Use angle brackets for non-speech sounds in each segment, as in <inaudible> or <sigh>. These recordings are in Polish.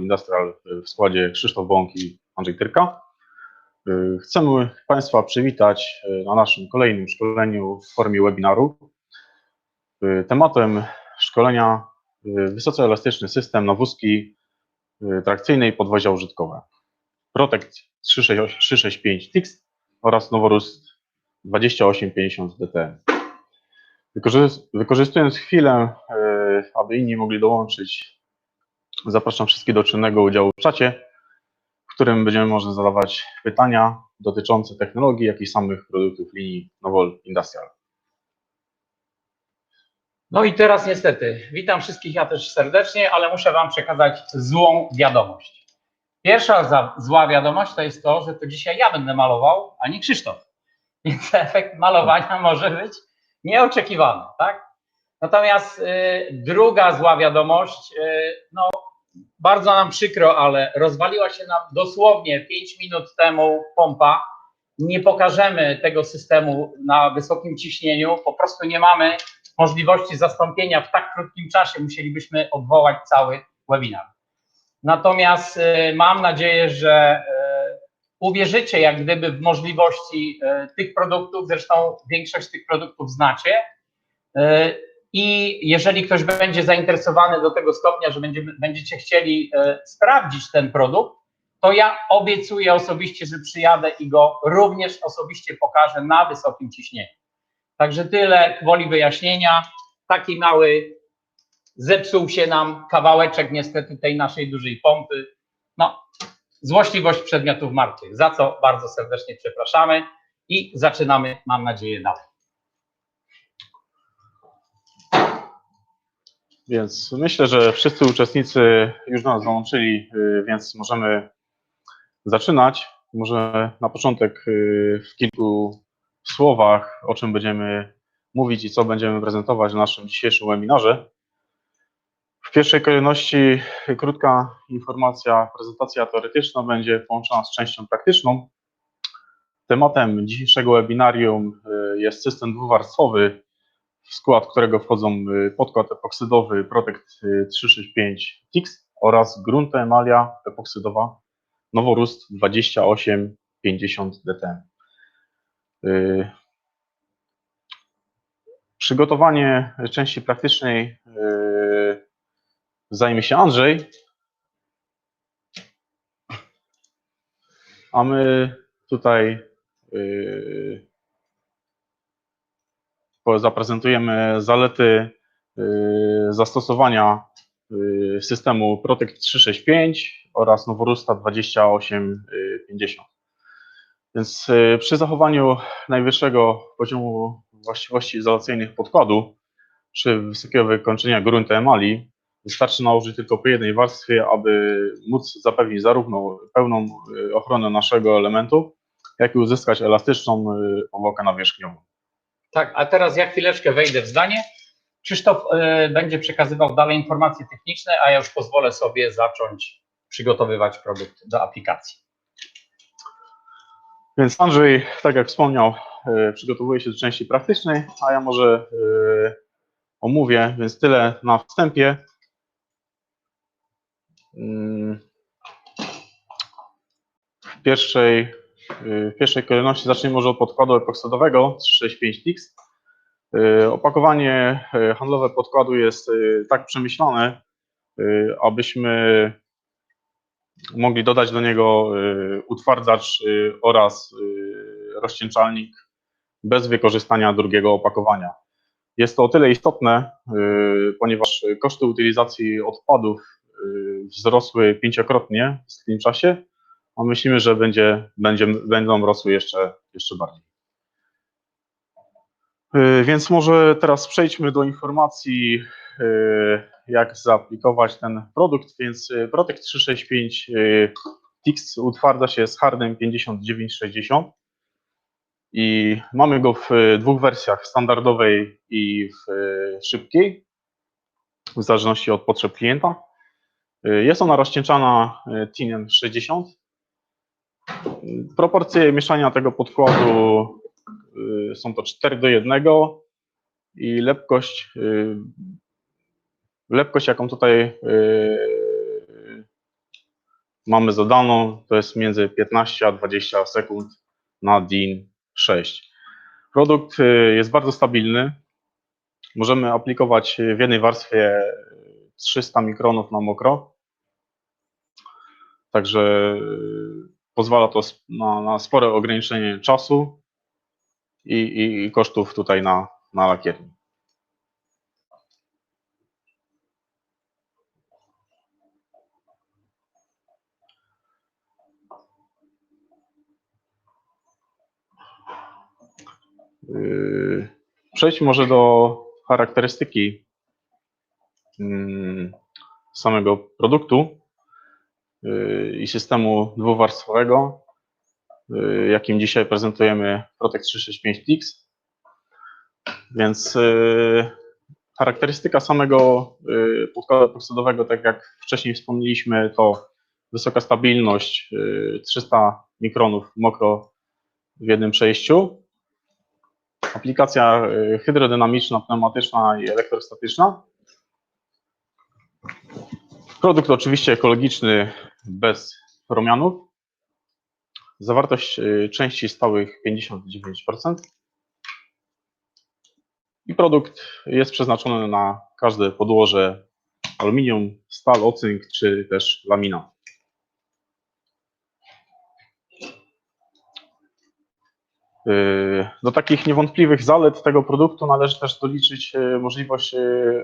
Industrial w składzie Krzysztof Bąk i Andrzej Tyrka. Chcemy Państwa przywitać na naszym kolejnym szkoleniu w formie webinaru. Tematem szkolenia y, wysoce elastyczny system na wózki y, trakcyjne i podwozia użytkowe. Protect 368 365 TIX oraz Noworust 2850 DTM. Wykorzys- Wykorzystując chwilę, y, aby inni mogli dołączyć, zapraszam wszystkich do czynnego udziału w czacie, w którym będziemy można zadawać pytania dotyczące technologii, jak i samych produktów linii Nowol Industrial. No i teraz niestety, witam wszystkich ja też serdecznie, ale muszę Wam przekazać złą wiadomość. Pierwsza za, zła wiadomość to jest to, że to dzisiaj ja będę malował, a nie Krzysztof. <laughs> Więc efekt malowania może być nieoczekiwany, tak? Natomiast y, druga zła wiadomość, y, no bardzo nam przykro, ale rozwaliła się nam dosłownie 5 minut temu pompa. Nie pokażemy tego systemu na wysokim ciśnieniu, po prostu nie mamy możliwości zastąpienia w tak krótkim czasie musielibyśmy odwołać cały webinar. Natomiast y, mam nadzieję, że y, uwierzycie jak gdyby w możliwości y, tych produktów, zresztą większość tych produktów znacie. I jeżeli ktoś będzie zainteresowany do tego stopnia, że będziecie chcieli y, sprawdzić ten produkt, to ja obiecuję osobiście, że przyjadę i go również osobiście pokażę na wysokim ciśnieniu. Także tyle woli wyjaśnienia. Taki mały zepsuł się nam kawałeczek niestety tej naszej dużej pompy. No, złośliwość przedmiotów martwych, za co bardzo serdecznie przepraszamy i zaczynamy, mam nadzieję, dalej. Więc myślę, że wszyscy uczestnicy już nas dołączyli, y, więc możemy zaczynać. Może na początek y, w kilku słowach, o czym będziemy mówić i co będziemy prezentować w naszym dzisiejszym webinarze. W pierwszej kolejności krótka informacja, prezentacja teoretyczna będzie połączona z częścią praktyczną. Tematem dzisiejszego webinarium y, jest system dwuwarstwowy, w skład którego wchodzą y, podkład epoksydowy Protect y, 365 TIX oraz grunta emalia epoksydowa Noworust 2850 DTM. Y, Przygotowanie części praktycznej y, zajmie się Andrzej, a my tutaj y, zaprezentujemy zalety y, zastosowania y, systemu Protect 365 oraz Noworusta 2850. Więc y, przy zachowaniu najwyższego poziomu właściwości izolacyjnych podkładu przy wysokiego wykończenia gruntu emali wystarczy nałożyć tylko po jednej warstwie, aby móc zapewnić zarówno pełną ochronę naszego elementu, jak i uzyskać elastyczną powłokę nawierzchniową. Tak, a teraz ja chwileczkę wejdę w zdanie. Krzysztof y, będzie przekazywał dalej informacje techniczne, a ja już pozwolę sobie zacząć przygotowywać produkt do aplikacji. Więc Andrzej, tak jak wspomniał, e, przygotowuje się do części praktycznej, a ja może e, omówię, więc tyle na wstępie. Mm, W pierwszej, w pierwszej kolejności zacznijmy może od podkładu epoksydowego 365 TIX. E, Opakowanie e, handlowe podkładu jest e, tak przemyślane, abyśmy mogli dodać do niego utwardzacz oraz rozcieńczalnik bez wykorzystania drugiego opakowania. Jest to o tyle istotne, ponieważ koszty utylizacji odpadów wzrosły pięciokrotnie w tym czasie, a myślimy, że będzie, będzie, będą rosły jeszcze, jeszcze bardziej. Y, Więc może teraz przejdźmy do informacji, y, jak zaaplikować ten produkt. Więc y, Protect 365 y, TIX utwardza się z hardem 5960 i mamy go w dwóch wersjach, standardowej i w szybkiej, w zależności od potrzeb klienta. Jest ona rozcieńczana tinem 60. Proporcje mieszania tego podkładu y, są to 4 do 1 i lepkość, y, lepkość jaką tutaj y, mamy zadaną, to jest między 15 a 20 sekund na DIN 6. Produkt jest bardzo stabilny. Możemy aplikować w jednej warstwie 300 mikronów na mokro. Także pozwala to na, na spore ograniczenie czasu i, i, i kosztów tutaj na, na lakierni. Yy, Przejdźmy może do charakterystyki mm, samego produktu i systemu dwuwarstwowego, yy, jakim dzisiaj prezentujemy Protect 365 Tix. Więc yy, charakterystyka samego yy, podkładu epoksidowego, tak jak wcześniej wspomnieliśmy, to wysoka stabilność, yy, 300 mikronów mokro w jednym przejściu. Aplikacja y, hydrodynamiczna, pneumatyczna i elektrostatyczna. Produkt oczywiście ekologiczny, bez promianów. Zawartość y, części stałych 59%. I produkt jest przeznaczony na każde podłoże aluminium, stal, ocynk czy też laminat. Yy, Do takich niewątpliwych zalet tego produktu należy też doliczyć yy, możliwość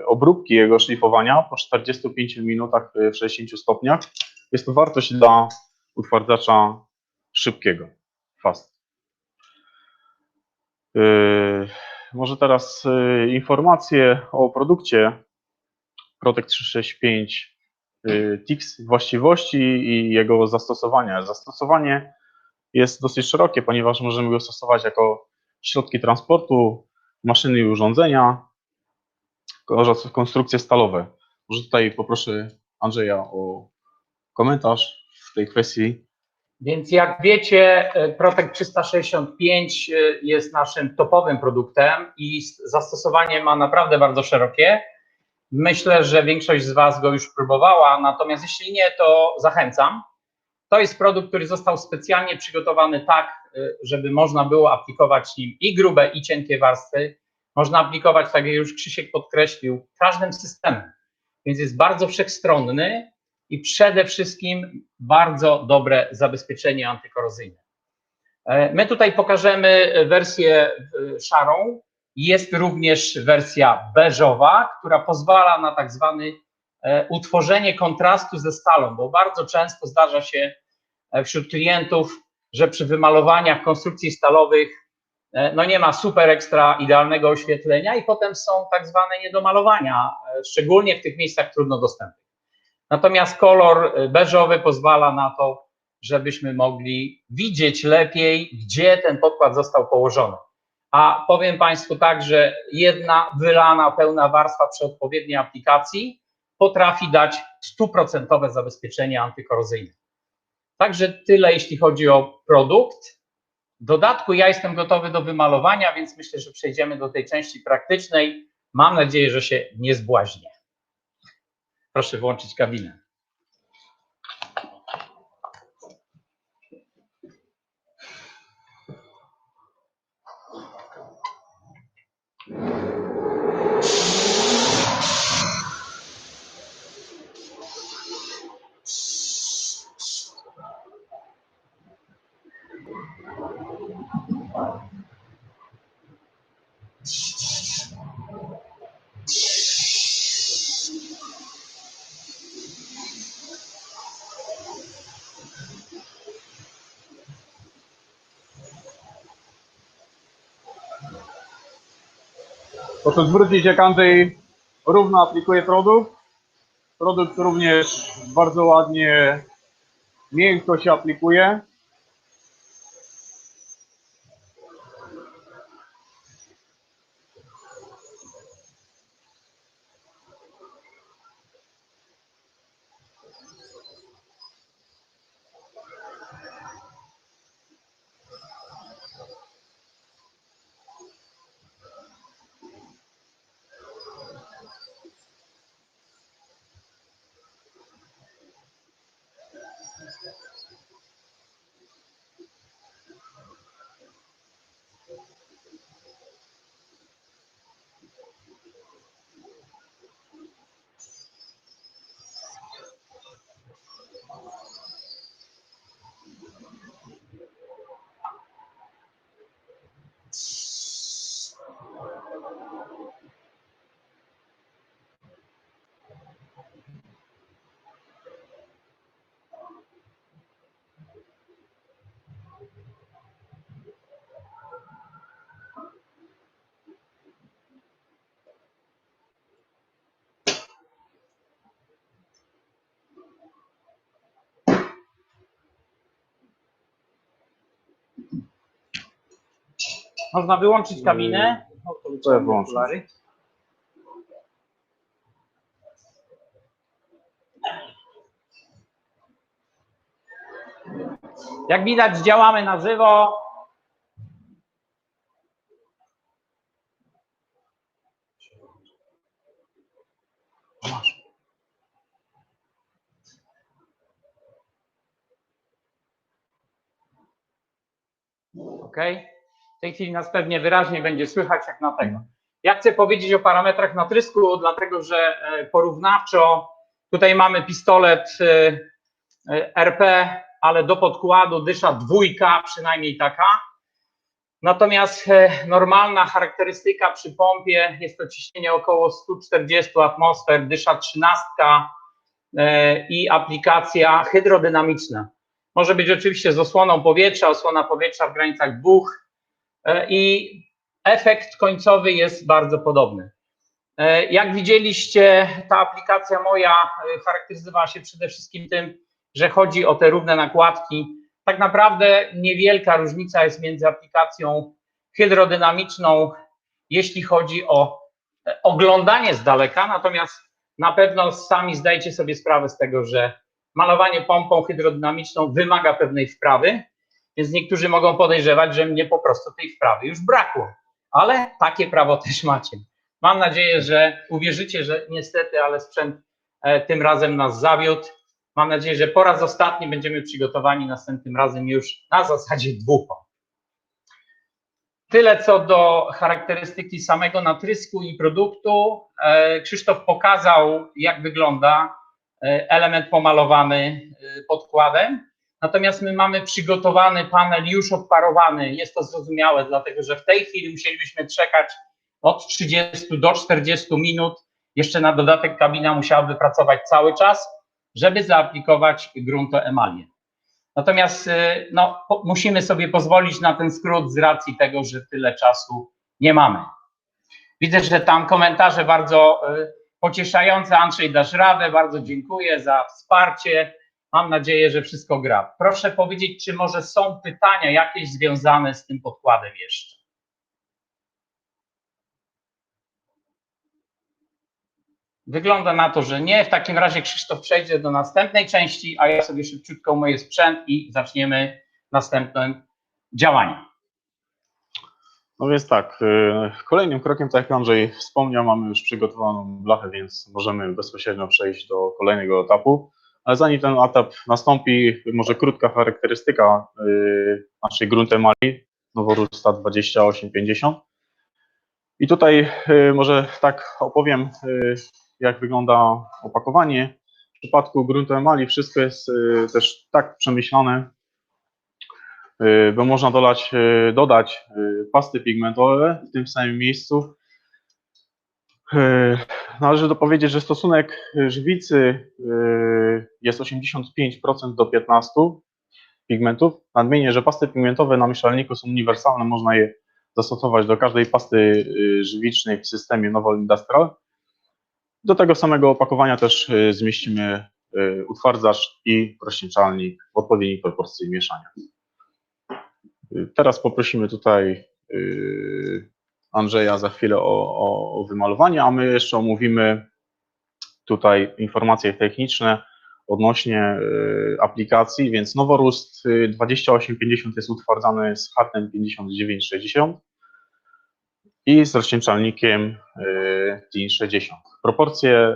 obróbki jego szlifowania po 45 minutach w 60 stopniach. Jest to wartość dla utwardzacza szybkiego, fast. Yy, Może teraz yy, informacje o produkcie Protect 365 yy, TIX, właściwości i jego zastosowania. Zastosowanie jest dosyć szerokie, ponieważ możemy go stosować jako środki transportu, maszyny i urządzenia oraz konstrukcje stalowe. Może tutaj poproszę Andrzeja o komentarz w tej kwestii. Więc jak wiecie, e, Protect 365 e, jest naszym topowym produktem i zastosowanie ma naprawdę bardzo szerokie. Myślę, że większość z Was go już próbowała, natomiast jeśli nie, to zachęcam. To jest produkt, który został specjalnie przygotowany tak, e, żeby można było aplikować nim i grube, i cienkie warstwy. Można aplikować, tak jak już Krzysiek podkreślił, każdym systemem. Więc jest bardzo wszechstronny i przede wszystkim bardzo dobre zabezpieczenie antykorozyjne. E, My tutaj pokażemy wersję e, szarą. Jest również wersja beżowa, która pozwala na tak zwany e, utworzenie kontrastu ze stalą, bo bardzo często zdarza się wśród klientów, że przy wymalowaniach konstrukcji stalowych no nie ma super ekstra idealnego oświetlenia i potem są tak zwane niedomalowania, szczególnie w tych miejscach trudno dostępnych. Natomiast kolor y, beżowy pozwala na to, żebyśmy mogli widzieć lepiej, gdzie ten podkład został położony. A powiem Państwu tak, że jedna wylana, pełna warstwa przy odpowiedniej aplikacji potrafi dać stuprocentowe zabezpieczenie antykorozyjne. Także tyle, jeśli chodzi o produkt. W dodatku ja jestem gotowy do wymalowania, więc myślę, że przejdziemy do tej części praktycznej. Mam nadzieję, że się nie zbłaźnię. Proszę włączyć kabinę. Proszę zwrócić, jak Andrzej równo aplikuje produkt. Produkt również bardzo ładnie, miękko się aplikuje. Można wyłączyć kabinę. No, to To ja okulary. Jak widać, działamy na żywo. Ok. W tej chwili nas pewnie wyraźnie będzie słychać jak na tego. Ja chcę powiedzieć o parametrach natrysku, dlatego że e, porównawczo tutaj mamy pistolet e, e, RP, ale do podkładu dysza dwójka, przynajmniej taka. Natomiast normalna charakterystyka przy pompie jest to ciśnienie około 140 atmosfer, dysza trzynastka e, i aplikacja hydrodynamiczna. Może być oczywiście z osłoną powietrza, osłona powietrza w granicach dwóch i efekt końcowy jest bardzo podobny. E, Jak widzieliście, ta aplikacja moja e, charakteryzowała się przede wszystkim tym, że chodzi o te równe nakładki. Tak naprawdę niewielka różnica jest między aplikacją hydrodynamiczną, jeśli chodzi o e, oglądanie z daleka, natomiast na pewno sami zdajcie sobie sprawę z tego, że malowanie pompą hydrodynamiczną wymaga pewnej wprawy, więc niektórzy mogą podejrzewać, że mnie po prostu tej wprawy już brakło. Ale takie prawo też <laughs> macie. Mam nadzieję, że uwierzycie, że niestety, ale sprzęt e, tym razem nas zawiódł. Mam nadzieję, że po raz ostatni będziemy przygotowani następnym razem już na zasadzie dwóch. Tyle co do charakterystyki samego natrysku i produktu. E, Krzysztof pokazał, jak wygląda e, element pomalowany podkładem. Natomiast my mamy przygotowany panel już odparowany. Jest to zrozumiałe, dlatego że w tej chwili musielibyśmy czekać od 30 do 40 minut. Jeszcze na dodatek kabina musiałaby pracować cały czas, żeby zaaplikować gruntoemalię. Natomiast y, no, musimy sobie pozwolić na ten skrót z racji tego, że tyle czasu nie mamy. Widzę, że tam komentarze bardzo y, pocieszające. Andrzej, dasz radę. Bardzo dziękuję za wsparcie. Mam nadzieję, że wszystko gra. Proszę powiedzieć, czy może są pytania jakieś związane z tym podkładem jeszcze? Wygląda na to, że nie. W takim razie Krzysztof przejdzie do następnej części, a ja sobie szybciutko umyję sprzęt i zaczniemy następne działanie. No więc tak, y, kolejnym krokiem, tak jak Andrzej wspomniał, mamy już przygotowaną blachę, więc możemy bezpośrednio przejść do kolejnego etapu. Zanim ten etap nastąpi, może krótka charakterystyka y, naszej gruntemali Noworusta 2850. I tutaj y, może tak opowiem, y, jak wygląda opakowanie. W przypadku gruntemali wszystko jest też tak przemyślane, bo można dolać, dodać pasty pigmentowe w tym samym miejscu. Y, Należy dopowiedzieć, że stosunek żywicy y, jest 85% do 15% pigmentów. Nadmienię, że pasty pigmentowe na mieszalniku są uniwersalne, można je zastosować do każdej pasty żywicznej w systemie Nowol Industrial. Do tego samego opakowania też zmieścimy utwardzacz i rozcieńczalnik w odpowiedniej proporcji mieszania. Teraz poprosimy tutaj Andrzeja za chwilę o, o, o wymalowanie, a my jeszcze omówimy tutaj informacje techniczne odnośnie y, aplikacji, więc Noworust y, 2850 jest utwardzany z hatem 5960 i z rozcieńczalnikiem y, DIN 60. Proporcje,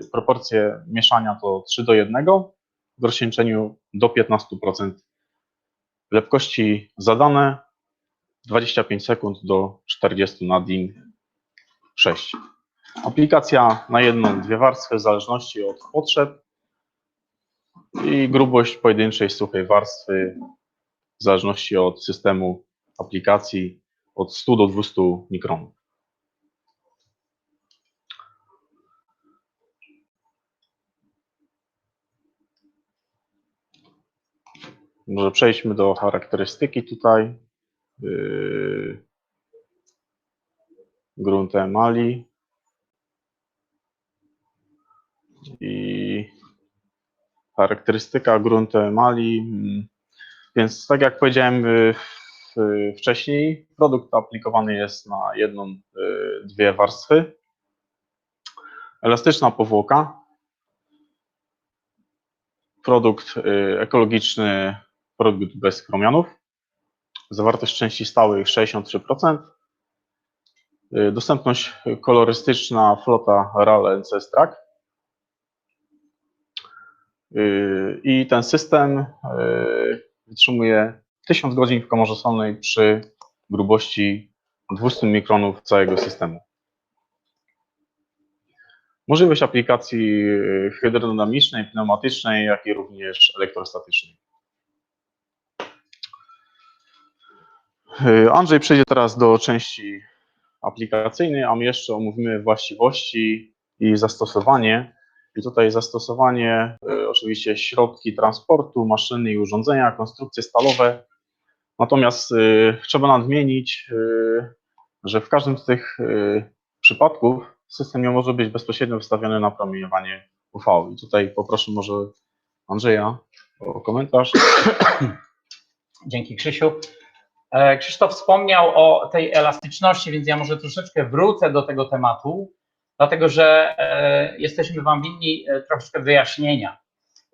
y, proporcje mieszania to 3 do 1, w rozcieńczeniu do 15%. Lepkości zadane 25 sekund do 40 na DIN 6. Aplikacja na jedną, dwie warstwy w zależności od potrzeb i grubość pojedynczej suchej warstwy w zależności od systemu aplikacji od 100 do 200 mikronów. Może przejdźmy do charakterystyki tutaj. Yy, grunt emali i charakterystyka gruntu emali. mm, Więc tak jak powiedziałem yy, w- wcześniej, produkt aplikowany jest na jedną, yy, dwie warstwy. Elastyczna powłoka. Produkt ekologiczny, produkt bez chromianów. Zawartość części stałych 63%. Y, Dostępność kolorystyczna flota RAL NCS Track. Y, I ten system y, wytrzymuje 1000 godzin w komorze solnej przy grubości 200 mikronów całego systemu. Możliwość aplikacji hydrodynamicznej, pneumatycznej, jak i również elektrostatycznej. Andrzej przejdzie teraz do części aplikacyjnej, a my jeszcze omówimy właściwości i zastosowanie. I tutaj zastosowanie, y, oczywiście środki transportu, maszyny i urządzenia, konstrukcje stalowe. Natomiast y, trzeba nadmienić, że w każdym z tych przypadków system nie może być bezpośrednio wystawiony na promieniowanie UV. I tutaj poproszę może Andrzeja o komentarz. Dzięki Krzysiu. E, Krzysztof wspomniał o tej elastyczności, więc ja może troszeczkę wrócę do tego tematu, dlatego że e, jesteśmy Wam winni e, troszeczkę wyjaśnienia.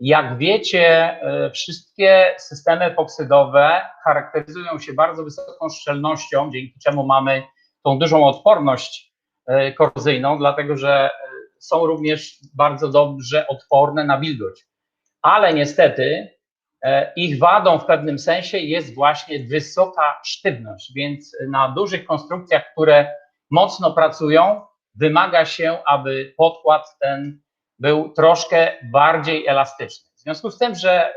Jak wiecie, wszystkie systemy epoksydowe charakteryzują się bardzo wysoką szczelnością, dzięki czemu mamy tą dużą odporność korozyjną, dlatego że są również bardzo dobrze odporne na wilgoć. Ale niestety Ich wadą w pewnym sensie jest właśnie wysoka sztywność, więc na dużych konstrukcjach, które mocno pracują, wymaga się, aby podkład ten był troszkę bardziej elastyczny. W związku z tym, że e,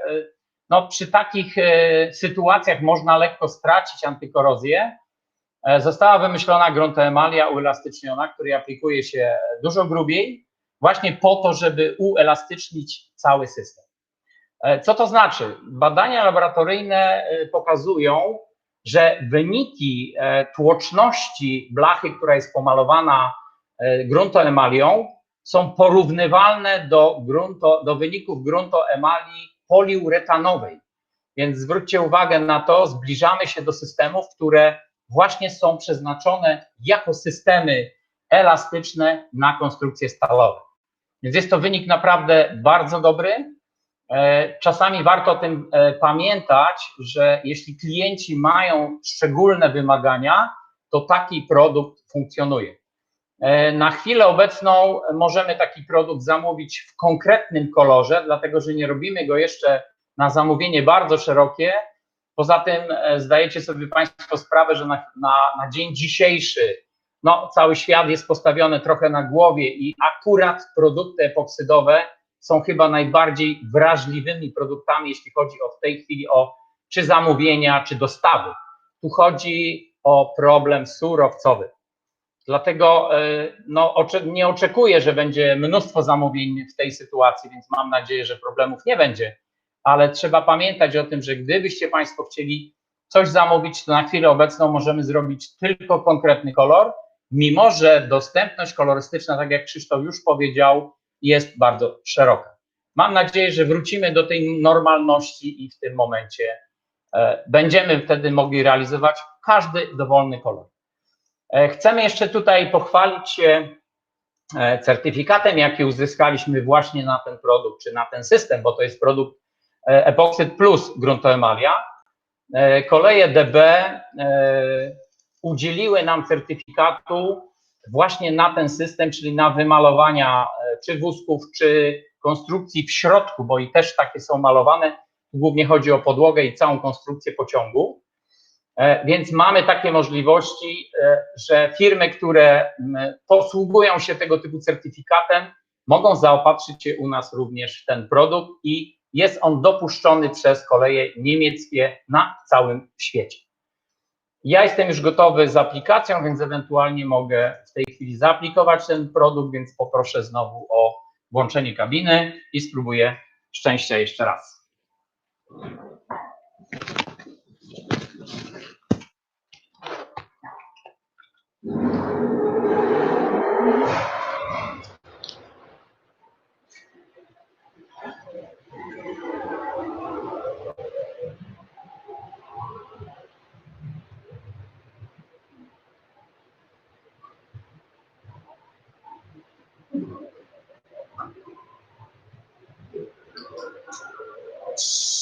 no, przy takich e, sytuacjach można lekko stracić antykorozję, e, została wymyślona gruntoemalia uelastyczniona, której aplikuje się dużo grubiej, właśnie po to, żeby uelastycznić cały system. E, Co to znaczy? Badania laboratoryjne e, pokazują, że wyniki e, tłoczności blachy, która jest pomalowana gruntoemalią, są porównywalne do, grunto, do wyników poliuretanowej. Więc zwróćcie uwagę na to, zbliżamy się do systemów, które właśnie są przeznaczone jako systemy elastyczne na konstrukcje stalowe. Więc jest to wynik naprawdę bardzo dobry. E, Czasami warto o tym e, pamiętać, że jeśli klienci mają szczególne wymagania, to taki produkt funkcjonuje. E, Na chwilę obecną możemy taki produkt zamówić w konkretnym kolorze, dlatego że nie robimy go jeszcze na zamówienie bardzo szerokie. Poza tym zdajecie sobie Państwo sprawę, że na, na, na dzień dzisiejszy no, cały świat jest postawiony trochę na głowie i akurat produkty epoksydowe są chyba najbardziej wrażliwymi produktami, jeśli chodzi o w tej chwili o czy zamówienia, czy dostawy. Tu chodzi o problem surowcowy. Dlatego e, no, nie oczekuję, że będzie mnóstwo zamówień w tej sytuacji, więc mam nadzieję, że problemów nie będzie. Ale trzeba pamiętać o tym, że gdybyście Państwo chcieli coś zamówić, to na chwilę obecną możemy zrobić tylko konkretny kolor, mimo że dostępność kolorystyczna, tak jak Krzysztof już powiedział, jest bardzo szeroka. Mam nadzieję, że wrócimy do tej normalności i w tym momencie e, będziemy wtedy mogli realizować każdy dowolny kolor. E, Chcemy jeszcze tutaj pochwalić się e, certyfikatem, jaki uzyskaliśmy właśnie na ten produkt, czy na ten system, bo to jest produkt e, Epoxid Plus gruntoemalia. Koleje DB udzieliły nam certyfikatu właśnie na ten system, czyli na wymalowania e, czy wózków, czy konstrukcji w środku, bo i też takie są malowane. Głównie chodzi o podłogę i całą konstrukcję pociągu. E, Więc mamy takie możliwości, e, że firmy, które posługują się tego typu certyfikatem, mogą zaopatrzyć się u nas również w ten produkt i jest on dopuszczony przez koleje niemieckie na całym świecie. Ja jestem już gotowy z aplikacją, więc ewentualnie mogę w tej chwili zaaplikować ten produkt, więc poproszę znowu o włączenie kabiny i spróbuję szczęścia jeszcze raz. Yes.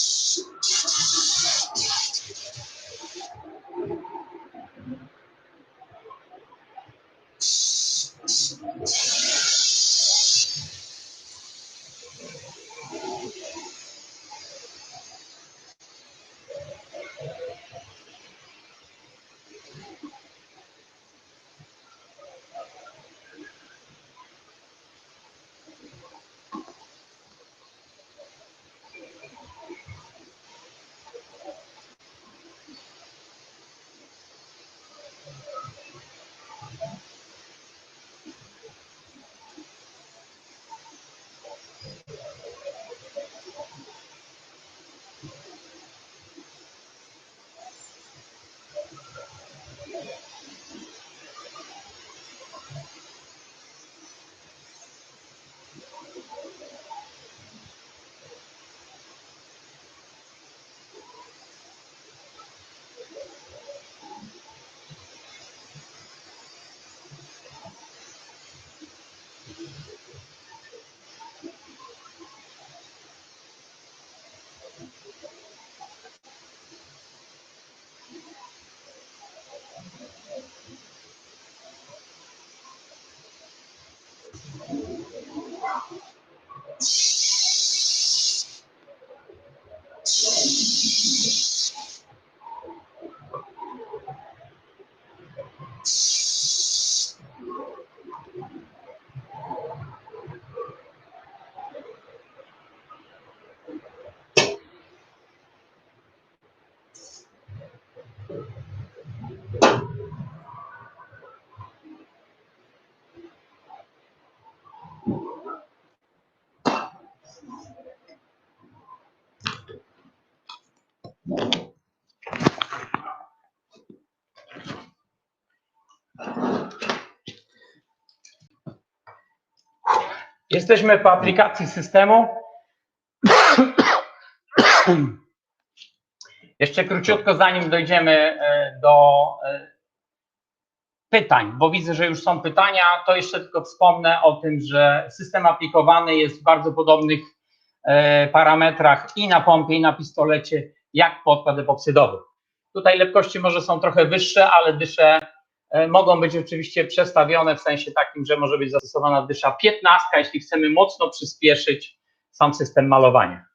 Jesteśmy po aplikacji systemu. Jeszcze króciutko, zanim dojdziemy e, do e, pytań, bo widzę, że już są pytania, to jeszcze tylko wspomnę o tym, że system aplikowany jest w bardzo podobnych e, parametrach i na pompie, i na pistolecie, jak podkład epoksydowy. Tutaj lepkości może są trochę wyższe, ale dysze mogą być oczywiście przestawione w sensie takim, że może być zastosowana dysza 15, jeśli chcemy mocno przyspieszyć sam system malowania.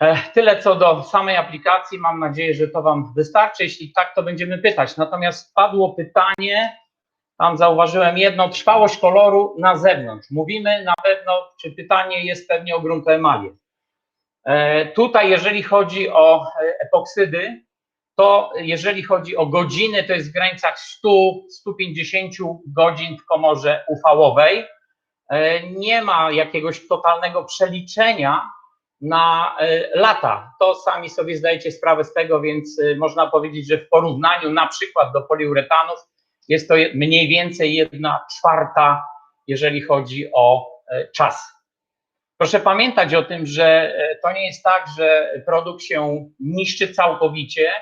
E, Tyle co do samej aplikacji. Mam nadzieję, że to Wam wystarczy. Jeśli tak, to będziemy pytać. Natomiast padło pytanie, tam zauważyłem jedno, trwałość koloru na zewnątrz. Mówimy na pewno, czy pytanie jest pewnie o grunt emalię. E, Tutaj, jeżeli chodzi o e, epoksydy, to jeżeli chodzi o godziny, to jest w granicach 100-150 godzin w komorze UV-owej. E, Nie ma jakiegoś totalnego przeliczenia na e, lata. To sami sobie zdajecie sprawę z tego, więc e, można powiedzieć, że w porównaniu na przykład do poliuretanów jest to mniej więcej jedna czwarta, jeżeli chodzi o czas. Proszę pamiętać o tym, że to nie jest tak, że produkt się niszczy całkowicie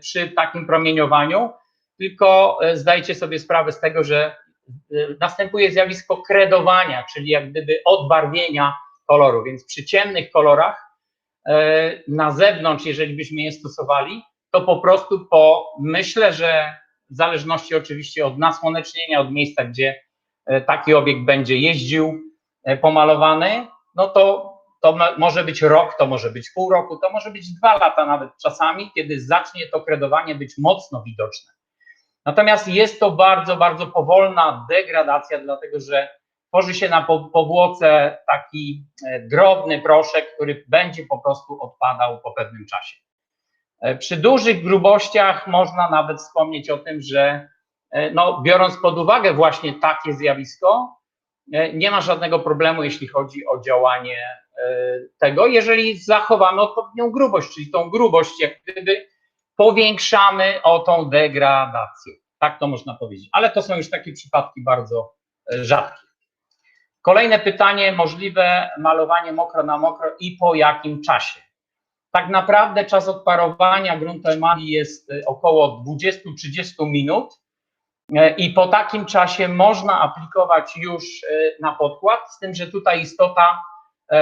przy takim promieniowaniu, tylko e, zdajcie sobie sprawę z tego, że e, następuje zjawisko kredowania, czyli jak gdyby odbarwienia koloru, więc przy ciemnych kolorach na zewnątrz, jeżeli byśmy je stosowali, to po prostu po, myślę, że w zależności oczywiście od nasłonecznienia, od miejsca, gdzie taki obiekt będzie jeździł, pomalowany, no to, to mo- może być rok, to może być pół roku, to może być dwa lata nawet czasami, kiedy zacznie to kredowanie być mocno widoczne. Natomiast jest to bardzo, bardzo powolna degradacja, dlatego że tworzy się na po- powłoce taki e, drobny proszek, który będzie po prostu odpadał po pewnym czasie. E, Przy dużych grubościach można nawet wspomnieć o tym, że e, no, biorąc pod uwagę właśnie takie zjawisko, nie ma żadnego problemu, jeśli chodzi o działanie tego, jeżeli zachowamy odpowiednią grubość, czyli tą grubość jak gdyby powiększamy o tą degradację. Tak to można powiedzieć. Ale to są już takie przypadki bardzo e, rzadkie. Kolejne pytanie, możliwe malowanie mokro na mokro i po jakim czasie? Tak naprawdę czas odparowania gruntu emali jest e, około 20-30 minut e, i po takim czasie można aplikować już e, na podkład, z tym, że tutaj istota e,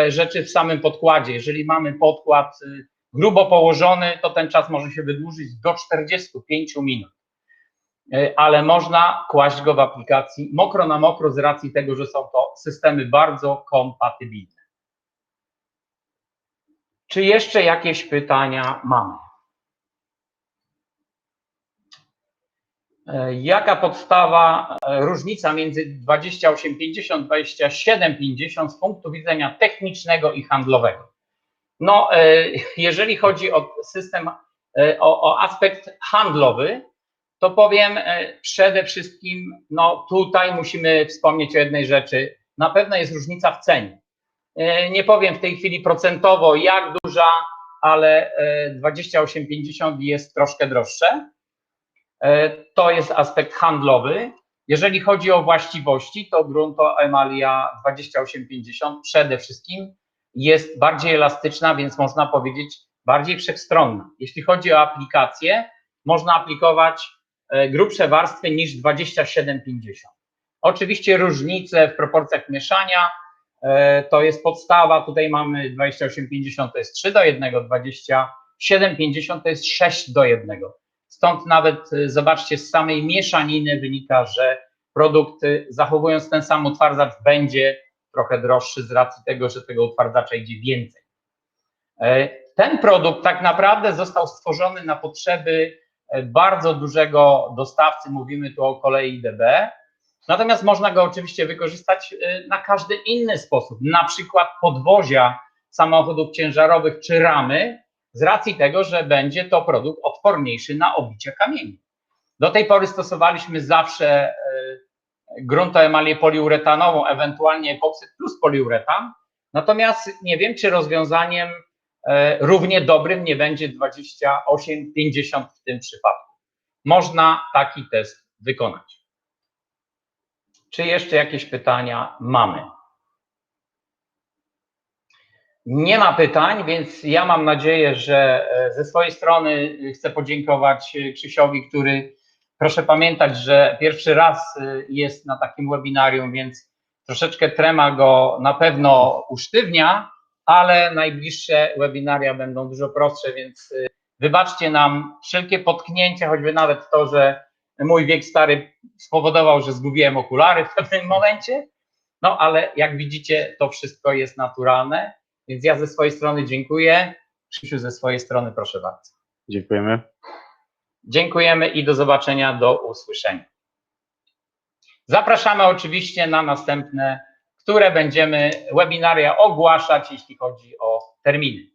rzeczy w samym podkładzie. Jeżeli mamy podkład e, grubo położony, to ten czas może się wydłużyć do 45 minut. E, Ale można kłaść go w aplikacji mokro na mokro z racji tego, że są to systemy bardzo kompatybilne. Czy jeszcze jakieś pytania mamy? Jaka podstawa, e, różnica między 2850 2750 z punktu widzenia technicznego i handlowego? No, e, jeżeli chodzi o system, e, o, o aspekt handlowy, to powiem e, przede wszystkim, no tutaj musimy wspomnieć o jednej rzeczy. Na pewno jest różnica w cenie. E, Nie powiem w tej chwili procentowo jak duża, ale e, 28,50 jest troszkę droższe. E, To jest aspekt handlowy. Jeżeli chodzi o właściwości, to grunto emalia 28,50 przede wszystkim jest bardziej elastyczna, więc można powiedzieć bardziej wszechstronna. Jeśli chodzi o aplikację, można aplikować e, grubsze warstwy niż 27,50. Oczywiście różnice w proporcjach mieszania e, to jest podstawa. Tutaj mamy 28,50 to jest 3 do 1, 27,50 to jest 6 do 1. Stąd nawet e, zobaczcie, z samej mieszaniny wynika, że produkt e, zachowując ten sam utwardzacz będzie trochę droższy z racji tego, że tego utwardzacza idzie więcej. E, Ten produkt tak naprawdę został stworzony na potrzeby e, bardzo dużego dostawcy, mówimy tu o kolei DB, natomiast można go oczywiście wykorzystać e, na każdy inny sposób, na przykład podwozia samochodów ciężarowych czy ramy, z racji tego, że będzie to produkt odporniejszy na obicie kamieni. Do tej pory stosowaliśmy zawsze e, gruntoemalię poliuretanową, ewentualnie epoksyd plus poliuretan. Natomiast nie wiem, czy rozwiązaniem e, równie dobrym nie będzie 28,50 w tym przypadku. Można taki test wykonać. Czy jeszcze jakieś pytania mamy? Nie ma pytań, więc ja mam nadzieję, że e, ze swojej strony chcę podziękować e, Krzysiowi, który proszę pamiętać, że pierwszy raz jest na takim webinarium, więc troszeczkę trema go na pewno usztywnia, ale najbliższe webinaria będą dużo prostsze, więc wybaczcie nam wszelkie potknięcia, choćby nawet to, że mój wiek stary spowodował, że zgubiłem okulary w pewnym momencie. No ale jak widzicie, to wszystko jest naturalne, więc ja ze swojej strony dziękuję. Krzysiu ze swojej strony proszę bardzo. Dziękujemy. Dziękujemy i do zobaczenia, do usłyszenia. Zapraszamy oczywiście na następne, które będziemy webinaria ogłaszać, jeśli chodzi o terminy.